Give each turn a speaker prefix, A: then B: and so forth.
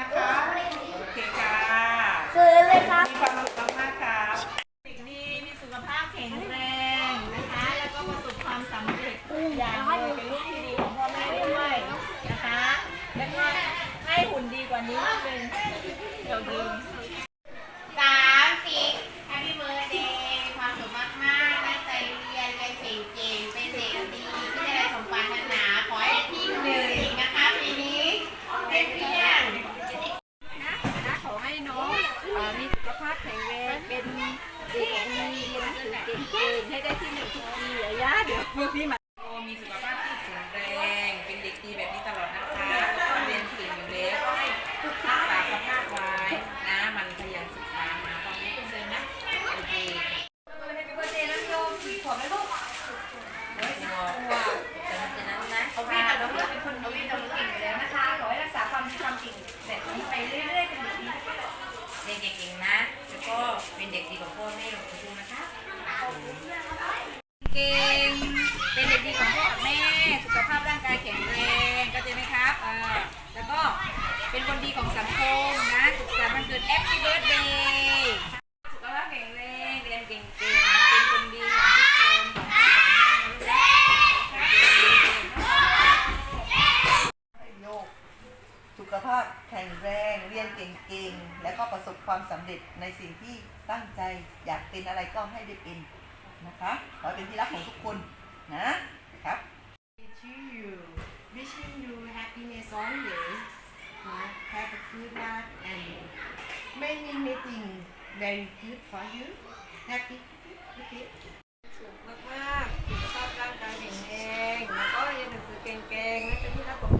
A: นะคะ โอเคค่ะคือเลยครับมีความสุขมากๆครับ
B: เด็กดีมีสุขภาพแข็งแรงนะคะ แล้วก็ประสบความสำเร็จอย่างเลยเป็นลูกที่ดีของพ่อแม่ด้วยนะคะ แล้วก็ให้หุ่นดีกว่านี้นิดนึงเดี๋ยวดีส เก่งให้ได้ที่หนึ่งทุกปีอาย่าเดี๋ยวพวกพี่มา
C: โตมีสุขภาพที่แข็งแรง เป็นเด็กดีแบบนี้ตลอดนะคะเรียนเก่งอยู่แล้วก็ให้รักษาสภาพไว้นะ มันขยันศึกษาหาความรู้เพิ่มเติมนะ โอเคแต่มันจะนั้นนะ เอ
D: าวิ่งเราเป็นคนเอาวิ่งเราเก่งอยู่แล้วนะคะ ขอให้รักษาความดีความเก่งแบบนี้ไปเรื่อยๆเป็นแบบนี้
C: เรียนเก่งๆนะ แล้วก็เป็นเด็กดีของพ่อแม่ของคุณครูนะคะ
B: เก่ง เป็นเด็กดีของพ่อกับแม่ สุขภาพร่างกายแข็งแรงก็จะไหมครับอ่าแล้วก็เป็นคนดีของสังคมนะสุขสันต์วันเกิดแอปปี้เบิร์ดเดย์สุขภาพแข็งแรงเรียนเก่งๆเป็นคนดีของทุกคนของพ่อของแม่นะลูก
E: นะโยกสุขภาพแข็งแรงเรียนเก่งๆ และก็ประสบความสำเร็จในสิ่งที่ตั้งใจอยากเป็นอะไรก็ให้ได้เป็น นะคะ ขอเป็นที่รักของทุกคนนะครับ
F: To you wishing you happiness always นะ have a good life and many meeting very good for you happy okay
B: สุขมากๆสุขภาพร่างกาย
G: แข็งแรงแล้วก็เรียนหนังสือ
B: เก่งๆและเป็นที่รักของ